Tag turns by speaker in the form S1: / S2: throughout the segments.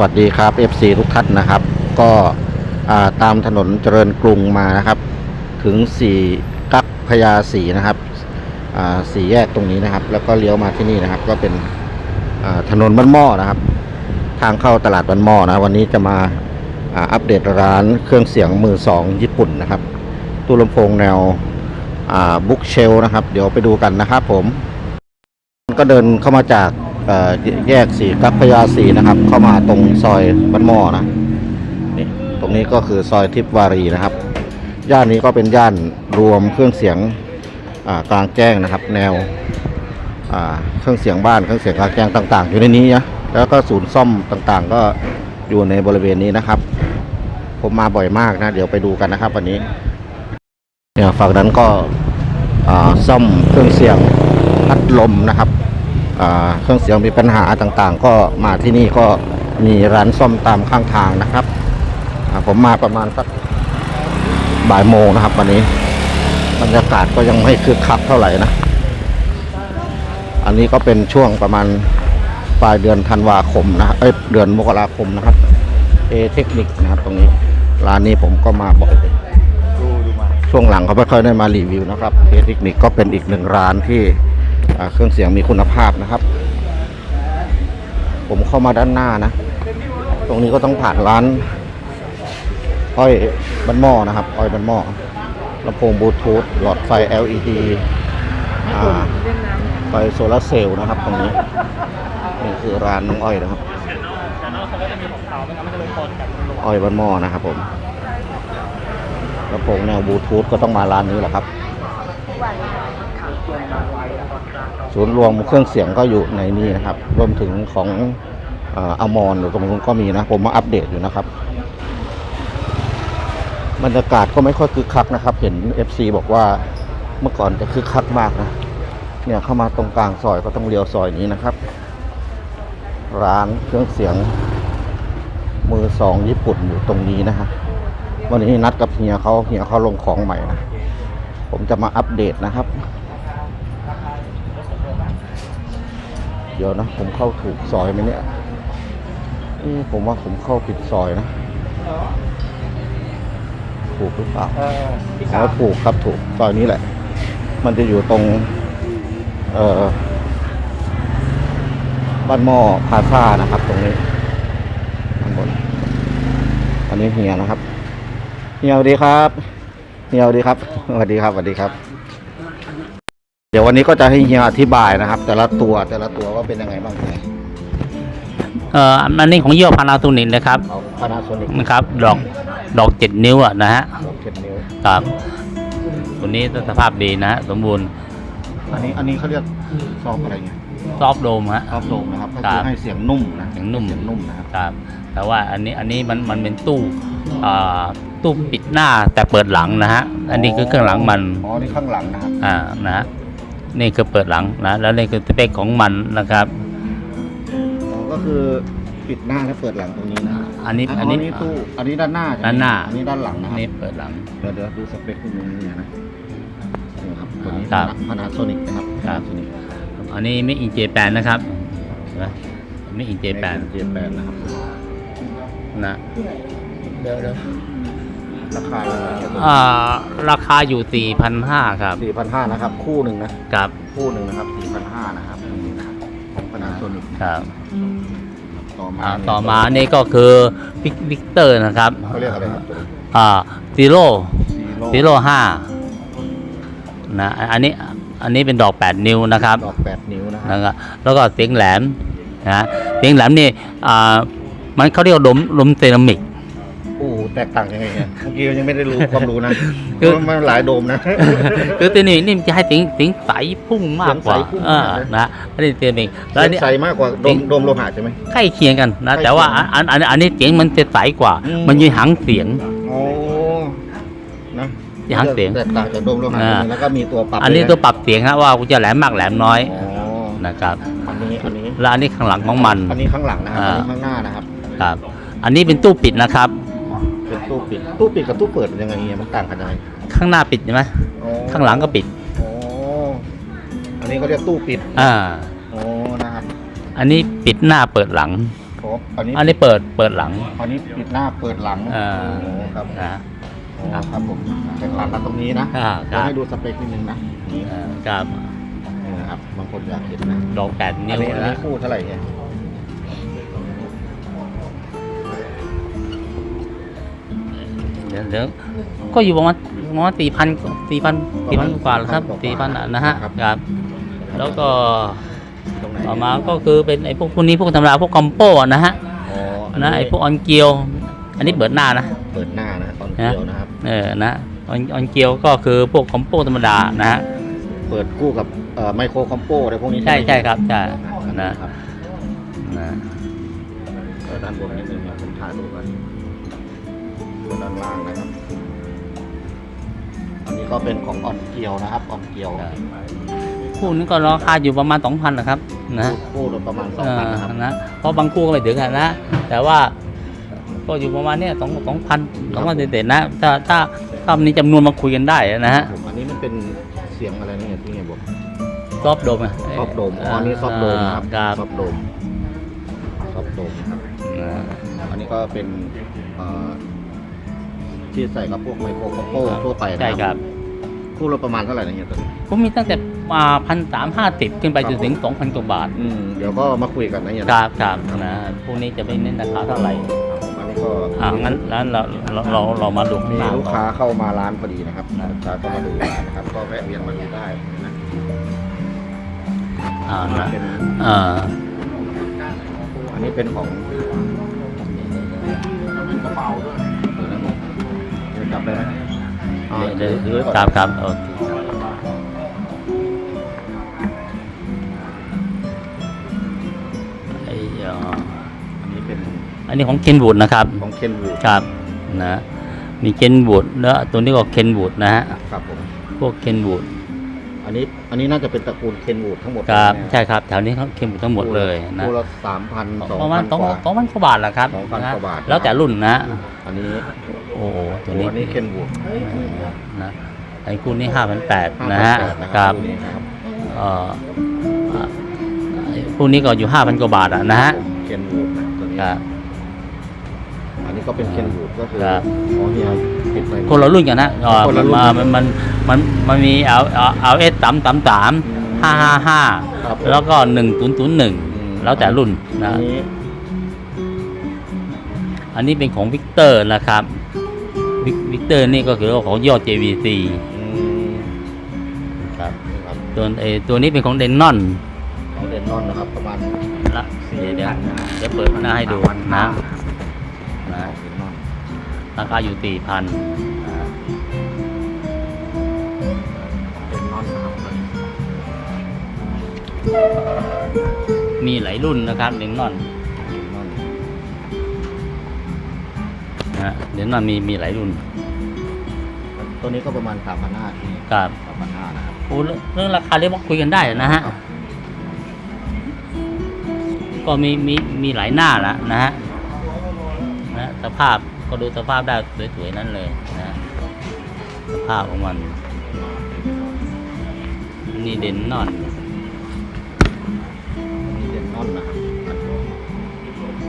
S1: สวัสดีครับ FC ทุกท่านนะครับ ก็ตามถนนเจริญกรุงมานะครับ ถึงสี่กักพญาสีนะครับสี่แยกตรงนี้นะครับ แล้วก็เลี้ยวมาที่นี่นะครับ ก็เป็นถนนบ้านหม้อนะครับ ทางเข้าตลาดบ้านหม้อนะวันนี้จะมาอัปเดตร้านเครื่องเสียงมือสองญี่ปุ่นนะครับ ตู้ลำโพงแนวบุ๊กเชลนะครับ เดี๋ยวไปดูกันนะครับผมก็เดินเข้ามาจาก แยกสี่กักพญาสีนะครับ เข้ามาตรงซอยบ้านหม้อนะนี่ตรงนี้ก็คือซอยทิพวารีนะครับ ย่านนี้ก็เป็นย่านรวมเครื่องเสียงกลางแจ้งนะครับ แนวเครื่องเสียงบ้านเครื่องเสียงกลางแจ้งต่าง ๆ อยู่ในนี้นะแล้วก็ศูนย์ซ่อมต่างๆ ก็อยู่ในบริเวณนี้นะครับ ผมมาบ่อยมากนะ เดี๋ยวไปดูกันนะครับ วันนี้เนี่ยฝั่งนั้นก็ซ่อมเครื่องเสียงพัดลมนะครับ เครื่องเสียงมีปัญหาต่างๆ ก็มาที่นี่ก็มีร้านซ่อมตามข้างทางนะครับ ผมมาประมาณสักบ่ายโมงนะครับ วันนี้บรรยากาศก็ยังไม่คึกคักเท่าไหร่นะ อันนี้ก็เป็นช่วงประมาณปลายเดือนธันวาคมนะเอ้ยเดือนมกราคมนะครับ เอเทคนิคนะครับตรงนี้ร้านนี้ผมก็มาบ่อยช่วงหลังเขาไม่ค่อยได้มารีวิวนะครับเอเทคนิคก็เป็นอีกหนึ่งร้านที่ เครื่องเสียงมีคุณภาพนะครับ ผมเข้ามาด้านหน้านะ ตรงนี้ก็ต้องผ่านร้านอ้อยบันหม้อนะครับอ้อยบันหม้อลำโพงบลูทูธหลอดไฟ LED ไฟโซลาเซลล์นะครับตรงนี้นี่คือร้านน้องอ้อยนะครับอ้อยบันหม้อนะครับผมลำโพงแนวบลูทูธก็ต้องมาร้านนี้แหละครับ ศูนย์รวมเครื่องเสียงก็อยู่ในนี้นะครับ รวมถึงของอาอมรตรงนู้นก็มีนะ ผมมาอัปเดตอยู่นะครับ บรรยากาศก็ไม่ค่อยคึกคักนะครับ เห็น FC บอกว่าเมื่อก่อนจะคึกคักมากนะ เนี่ยเข้ามาตรงกลางซอยก็ต้องเลี้ยวซอยนี้นะครับ ร้านเครื่องเสียง มือสองญี่ปุ่นอยู่ตรงนี้นะฮะวันนี้นัดกับเฮียเขาเฮียเขาลงของใหม่นะ ผมจะมาอัปเดตนะครับ เดี๋ยวนะผมเข้าถูกซอยไหมเนี่ยเอ๊ะผมว่าผมเข้าผิดซอยนะถูกหรือเปล่า
S2: เออพี่
S1: อ๋
S2: กา
S1: อถูกครับถูกซอยนี้แหละ มันจะอยู่ตรง เอ่อบ้านหม้อพาซ่านะครับ ตรงนี้ข้างบนอันนี้เฮียนะครับเฮียสวัสดีครับเฮียสวัสดีครับสวัสดีครับสวัสดีครับเดี๋ยววันนี้ก็จะให้เฮียอธิบายนะครับ แต่ละตัวแต่ละตัวว่าเป็นยังไงบ้างเฮีย
S2: เอ่ออันนี้ของยี่ห้อพานาโซนิกนะครับ
S1: เอาพานาโซนิก
S2: นะครับ ดอกดอกเจ็ดนิ้วอะนะฮะ
S1: ดอกเจ็ดนิ้ว
S2: ครับตัวนี้สภาพดีนะฮะสมบูรณ์
S1: อันนี้อันนี้เขาเรียกซอฟอะไรเงี้ย
S2: ซอฟต์โดมฮะ
S1: ซอฟโดมนะครับก็
S2: ครั
S1: คือบให้เสียงนุ่มนะ
S2: เสียงนุ่ม
S1: เสียงนุ่มนะครับ
S2: ครับแต่ว่าอันนี้อันนี้มันมันเป็นตู้อ่าตู้ปิดหน้าแต่เปิดหลังนะฮะอันนี้คือเครื่องหลังมัน
S1: อ๋อนี่ข้างหลังนะครับ
S2: อ่านะฮะ นี่คือเปิดหลังนะแล้วนี่คือสเปคของมันนะครับ
S1: อ๋อก็คือปิดหน้าและเปิดหลังตรงนี้นะ
S2: อันนี้
S1: อั
S2: อั
S1: น
S2: น
S1: นี้
S2: นี้
S1: ตู้อันนี้ด้านหน้าใช่ไม
S2: ด้านหน้า
S1: อันนี้ด้านหลังนะ
S2: อั
S1: คนรับ
S2: นี้เปิดหลัง
S1: เดี๋ยวเดี๋ยวดูสเปคตรงนี้นะนี่ครับตัวนี้
S2: ครับ
S1: พานาโซนิกนะครับ
S2: ครับ
S1: Panasonic
S2: อันนี้ไม่อินเจแปนนะครับเห็นไหมไม่อินเจแปน
S1: เจแปนนะครับ
S2: นะ เดี๋ยวเดี๋ยว
S1: ราคา
S2: อ่าราคาอยู่ 4,500 ครับ
S1: สี่พันห้านะครับ คู่หนึ่งนะ
S2: ครับ
S1: คู่หนึ่งนะครับสี่พันห้านะครับนี่นะครับของพานาโซนิก
S2: ครับ
S1: ต่อมา
S2: อ่า
S1: เนี่ย
S2: ต่อมานี่ก็คือวิกวิกเตอร์นะครับ
S1: เขาเรียกอะไรครับตัวนี้
S2: อ่าซีโร่
S1: Zero
S2: ซีโร่ห้านะอันนี้อันนี้เป็นดอก 8 นิ้วนะครับ
S1: ดอกแปดนิ้วนะค
S2: แล้
S1: รับ
S2: วก็แล้วก็เสียงแหลมนะเสียงแหลมนี่อ่ามันเขาเรียกว่าลมลมเซรามิก
S1: โอ้โห แตกต่างยังไงเนี่ยเมื่อกี้ยังไม่ได้รู้ความรู้นะ
S2: คือ
S1: เพราะมันหลายโดมนะ
S2: คือตัวนี้นี่มันจะให้เสียงเสียงใสพุ่งมากกว่า
S1: เสียงใสพุ่ง
S2: อ่ามา
S1: กนะ
S2: นะอันนี้เซรามิกแล้วอันนี้
S1: ใสมากกว่าโดมโดมโลหะใช่ไหม
S2: ใกล้เคียงกันนะ
S1: ใกล้เคียง
S2: แต่ว่าอันอันอันอันนี้เสียงมันจะใสกว่า
S1: อืม
S2: มันมีหางเสียง
S1: โอ้นะ
S2: มีหางเสียง
S1: แตกต่างจากโดมโลหะ
S2: อ่า
S1: ตรงนี้แล้วก็มีตัวปรับ
S2: อันนี้
S1: ด้วยะ
S2: ตัวปรับเสียงฮะว่ากูจะแหลมมากแหลมน้อย
S1: อ๋อ
S2: นะครับ
S1: อันนี้อันนี้
S2: แล้วอันนี้ข้างหลังของมัน
S1: อันนี้ข้างหลังนะครับ
S2: อ่า
S1: อันนี้ข้างหน้านะครับ
S2: ครับ อันนี้เป็นตู้ปิดนะครับ
S1: เป็นตู้ปิด ตู้ปิดกับตู้เปิดมันยังไงเนี่ยมันต่างกันยังไง
S2: ข้างหน้าปิดใช่ไหม
S1: อ๋อ
S2: ข้างหลังก็ปิด
S1: อ๋ออันนี้เขาเรียกตู้ปิด
S2: อ่า
S1: อ๋อนะครับ
S2: อันนี้ปิดหน้าเปิดหลัง
S1: ครบอันนี้
S2: อันนี้เปิดเปิดหลัง
S1: อันนี้ปิดหน้าเปิดหลัง
S2: อ่า
S1: โอ้ครับ
S2: นะ
S1: โอ้ครับผมแตกต่างกันตรงนี้นะ
S2: อ่าค
S1: เดี๋ยว
S2: รับ
S1: ให้ดูสเปคนิดนึงนะนี่
S2: อ่าครับ
S1: นี่นะครับบางคนอยากเห็นนะ
S2: ดอกแปด
S1: อัน
S2: นิ้ว
S1: นี้อันนี้
S2: นะ
S1: คู่เท่าไหร่เนี่ย
S2: เดี๋ยวเดี๋ยวก็อยู่ประมาณประมาณสี่พันสี่พันสี่พันกว่าแล้วครับสี่พันนะฮะครับ แล้วก็
S1: ตรงไหน
S2: ต่อมาก็คือเป็นไอ้พวกพวกนี้พวกธรรมดาพวกคอมโปนะฮะ
S1: อ๋อ
S2: นะไอ้พวกออนเกียว อันนี้เปิดหน้านะ
S1: เปิดหน้านะตอนเดียวนะครับ
S2: เออนะออนออนเกียวก็คือพวกคอมโปธรรมดานะฮะ
S1: เปิดคู่กับเอ่อไมโครคอมโปอะไรพวกนี้
S2: ใช่
S1: ไหม
S2: ใช่ครับใช่
S1: นะ
S2: นะครับนะ
S1: เออด้านบนนิดนึงนะผมถ่ายรูปกัน ส่วนด้านล่างนะครับ อันนี้ก็เป็นของออนเกียวนะครับออนเกียว
S2: ครับคู่นี้ก็ราคาอยู่ประมาณสองพันนะครับ นะ
S1: คู่ละประมาณสอง
S2: เอ
S1: พัน
S2: อ
S1: นะครับ
S2: นะเพราะบางคู่ก็ไม่ถึงอะนะ แต่ว่าก็อยู่ประมาณเนี้ยสองสองพันสองพันเศษๆนะถ้าถ้าถ้ามีจำนวนมาคุยกันได้นะฮะ
S1: ผมอันนี้มันเป็นเสียงอะไรนะเนี่ยที่ไงบอก
S2: ซอฟต์โดมอะ
S1: ซอฟต์โดมอ๋ออันนี้ซอฟต์โดมนะครับ
S2: ครับ
S1: ซอฟต์โดมซอฟต์โดมนะครับ
S2: นะ
S1: อันนี้ก็เป็นเอ่อ ที่ใส่กับพวกไมโครคอมโปทั่วไปนะ
S2: ใช่ครับ
S1: คู่ละประมาณเท่าไหร่นะเนี่ยตัวนี้
S2: ผมมีตั้งแต่พันสามห้าสิบขึ้นไปจนถึงสองพันกว่าบาท
S1: อืมเดี๋ยวก็มาคุยกันนะเนี่ย
S2: ค
S1: นะ
S2: รับครับนะพวกนี้จะไม่เน้นราคาเท่าไหร่
S1: อันนี้ก็
S2: อ่างั้นแล้วเราเราเราเรามาดูข้าง
S1: มี
S2: หน้า
S1: ลูก
S2: ก่อน
S1: ค้าเข้ามาร้านพอดีนะครับ
S2: นะ
S1: ลูกค้าก็มาดูร้านนะครับ ก็แวะเวียนมาดูได้นะ
S2: อ่านะ
S1: เป็น
S2: อ่า
S1: อันนี้เป็นของเป็นกระเป๋าด้วยเดี๋ยวนะผม เดี๋ยวจับได้ไหมอ่า
S2: เดี๋ยวเดี๋ยวครับครับโอเคไอ้เอ่อ
S1: อันนี้เป็น
S2: อันนี้ของเคนวูดนะครับ
S1: ของเคนวูด
S2: ครับนะ มีเคนวูดแล้วตัวนี้ก็เคนวูดนะฮะ
S1: ครับผม
S2: พวกเคนวูด
S1: อันนี้อันนี้น่าจะเป็นตระกูลเคนวูดทั้งหมด
S2: ครับ
S1: เลยนะ
S2: ใช่ครับแถวนี้เขาเคนวูดทั้งหมดเลยนะ
S1: คู่ละสามพันสอง
S2: ประมา
S1: พั
S2: ณ
S1: น
S2: สอง
S1: กว่า
S2: สองพันกว่าบาทแหละครับ
S1: สองพัน
S2: นะ
S1: กว่าบาท
S2: แล้วแต่รุ่นนะ
S1: อันนี้
S2: โอ้โหตัว
S1: โอ้
S2: นี้
S1: อันนี้เคนวูด
S2: นะไอ้คู่นี้ห้าพันแปด
S1: 5,800
S2: นะฮะ
S1: นะ
S2: ค
S1: ค
S2: รั
S1: รั
S2: บบ
S1: คู่นี้นะครับ
S2: เอ่อไอ้คู่นี้ก็อยู่ห้าพันกว่าบาทอะนะฮะ
S1: เคนวูดนะตัวนี้
S2: ครับ
S1: อันนี้ก็เป็นเคนวูดก็คือ
S2: ครับ
S1: อ๋อเนี่ย ติดไป
S2: คนละรุ่นกันนะเอ่อ
S1: คนละรุ่น
S2: มันมันมันมันมีเอาเอาเอาเอสสามสามสามห้าห้าห้า
S1: ครับผม
S2: แล้วก็หนึ่งศูนย์ศูนย์หนึ่ง
S1: อืม
S2: แล้วแต่รุ่นนะ
S1: อันนี้
S2: อันนี้เป็นของวิกเตอร์นะครับวิกวิกเตอร์นี่ก็คือของยอด JVC
S1: อืม
S2: ครับ
S1: นี่ครับ
S2: ตัวไอตัวนี้เป็นของเดนนอน
S1: ของเดนนอนนะครับประมาณ
S2: ละเดี๋ยวเดี๋ยวเดี๋ยวเปิดหน้าให้ดูนะนะ
S1: เดนนอน
S2: ราคาอยู่สี่พัน
S1: เดนนอนนะครับ
S2: มีหลายรุ่นนะครับเดนนอน
S1: เดนนอน
S2: นะฮะเดนนอนมีมีหลายรุ่น
S1: ตัวนี้ก็ประมาณสามพันห้าที่
S2: ครับ
S1: สามพันห้านะครับ
S2: โอ้เรื่องเรื่องราคาเรียกว่าคุยกันได้นะฮะ
S1: ครับ
S2: ก็มีมีมีหลายหน้าละนะฮะนะสภาพ ก็ดูสภาพได้สวยๆนั่นเลยนะสภาพของมัน นี่เดนนอน
S1: อันนี้เดนนอนนะครับ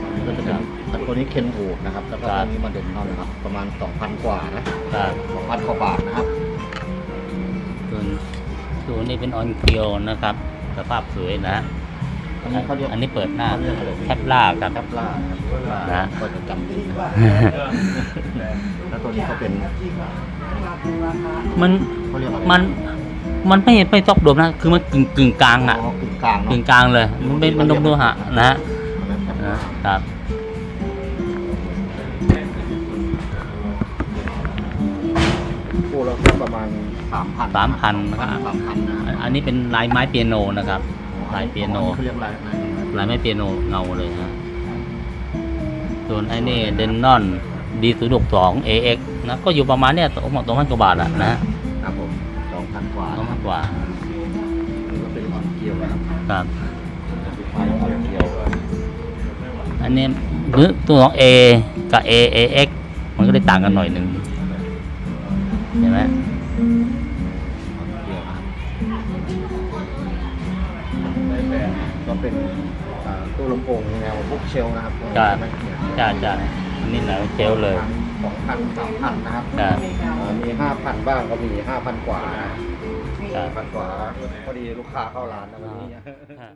S1: อันนี้ก็จะเป็นอันตัวนี้เคนวูดนะครับ แล้วก็
S2: ครับ
S1: ตัวนี้มาเดนนอนนะครับ ประมาณสองพันกว่านะครับสองพันกว่าบาทนะครับ
S2: ส่วนตัวนี้เป็นออนเกียวนะครับ สภาพสวยนะฮะ
S1: อันนี้เขาเรียก
S2: อันนี้เปิดหน้า
S1: เขาเรียกอะไร
S2: แคปล่าครับ
S1: แคปล่าครับแคปล่า
S2: นะ
S1: ก็จะจำดีนะครับแล้วตัวนี้ก็เป็น
S2: มัน
S1: เขาเรียกอะไร
S2: มันมันไม่ไม่ซอกโดมนะ คือมันกึ่งกึ่งกลางอะ
S1: อ๋อกึ่งกลางเนาะ
S2: กึ่งกลางเลยมันเป็นมันดมดูหะนะฮะ
S1: อันนั้นแคปล่า
S2: นะครับ
S1: คู่ละก็ประมาณสามพัน
S2: สามพัน
S1: สามพันนะ
S2: อันนี้เป็นลายไม้เปียโนนะครับ ลายเปียโน
S1: เขาเรียกลายอะไร
S2: ลายไม้เปียโนเงาเลยฮะส่วนไอ้นี่เดนนอนดีศูนย์หกสอง AX นะก็อยู่ประมาณเนี้ยสองสองพันกว่าบาทอะนะฮะ
S1: ครับผมสองพันกว่า
S2: สองพันกว่า
S1: อันนี้ก็เป็นออนเกียวนะครับ
S2: ครับ
S1: สุดท้ายออนเกียว
S2: อันนี้หรือตัวของ A กับ A AX มันก็ได้ต่างกันหน่อยหนึ่งเห็นไหม
S1: ออนเกียวนะครับก็เป็นอ่าตัวตู้ลำโพงแนวพวกเชลฟ์นะครับ
S2: จ้ะ
S1: ไหมเนี่ย
S2: จ้าจ้าอันนี้หนังเจลเลย
S1: สองพันสามพันนะครับ
S2: จ้ะ
S1: อ่ามีห้าพันบ้างก็มีห้าพันกว่านะ
S2: จ้ะ
S1: พันกว่าพอดีลูกค้าเข้าร้านนะวันนี้
S2: อ่า